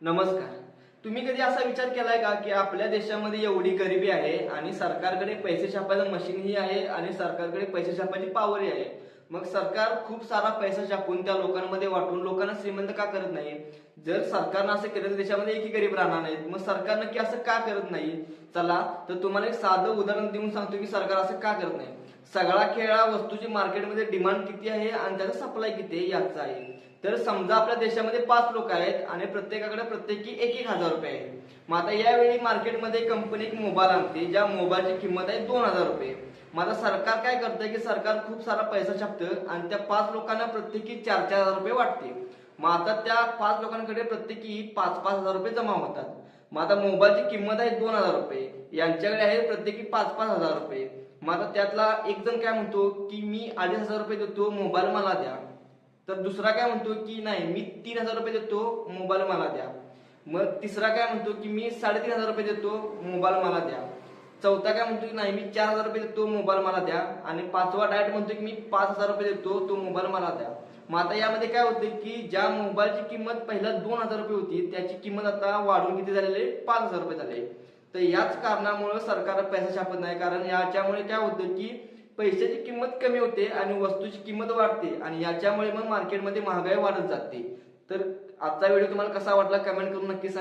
नमस्कार. तुम्ही कधी असा विचार केलाय का की आपल्या देशामध्ये एवढी गरिबी आहे आणि सरकारकडे पैसे छापायचं मशीनही आहे आणि सरकारकडे पैसे छापायची पॉवरही आहे? मग सरकार खूप सारा पैसा छापून त्या लोकांमध्ये वाटून लोकांना श्रीमंत का करत नाही जर सरकारनं असं केलं तर देशामध्ये एकही गरीब राहणार नाहीत. मग सरकार नक्की असं का करत नाही चला तर तुम्हाला एक साधं उदाहरण देऊन सांगतो की सरकार असं का करत नाही. सगळा खेळा वस्तूची मार्केटमध्ये डिमांड किती आहे आणि त्याचा सप्लाय किती आहे याचा आहे. तर समजा आपल्या देशामध्ये पाच लोक आहेत आणि प्रत्येकाकडे प्रत्येकी एक एक हजार रुपये आहे मग आता यावेळी मार्केटमध्ये कंपनी एक मोबाईल आणते ज्या मोबाईलची किंमत आहे दोन हजार रुपये. मग आता सरकार काय करतंय की सरकार खूप सारा पैसा छापतं आणि त्या पाच लोकांना प्रत्येकी चार चार हजार रुपये वाटते. मग आता त्या पाच लोकांकडे प्रत्येकी पाच पाच हजार रुपये जमा होतात. मग आता मोबाईलची किंमत आहे दोन हजार रुपये. यांच्याकडे आहे प्रत्येकी पाच पाच हजार रुपये. मग आता त्यातला एक जण काय म्हणतो की मी अडीच हजार रुपये देतो मोबाईल मला द्या. तर दुसरा काय म्हणतो की नाही मी तीन हजार रुपये देतो मोबाईल मला द्या. मग तिसरा काय म्हणतो की मी साडेतीन हजार रुपये देतो मोबाईल मला द्या. चौथा काय म्हणतो की नाही मी चार हजार रुपये देतो मोबाईल मला द्या. आणि पाचवा डायट म्हणतो की मी पाच हजार रुपये देतो तो मोबाईल मला द्या. मग आता यामध्ये काय होते की ज्या मोबाईलची किंमत पहिला दोन हजार रुपये होती त्याची किंमत आता वाढून किती झालेली पाच हजार रुपये झाले तर याच कारणामुळे सरकार पैसा छापत नाही कारण याच्यामुळे काय होतं की पैशाची किंमत कमी होते आणि वस्तूची किंमत वाढते आणि याच्यामुळे मग मार्केटमध्ये महागाई वाढत जाते. तर आजचा व्हिडिओ तुम्हाला कसा वाटला कमेंट करून नक्की सांगा.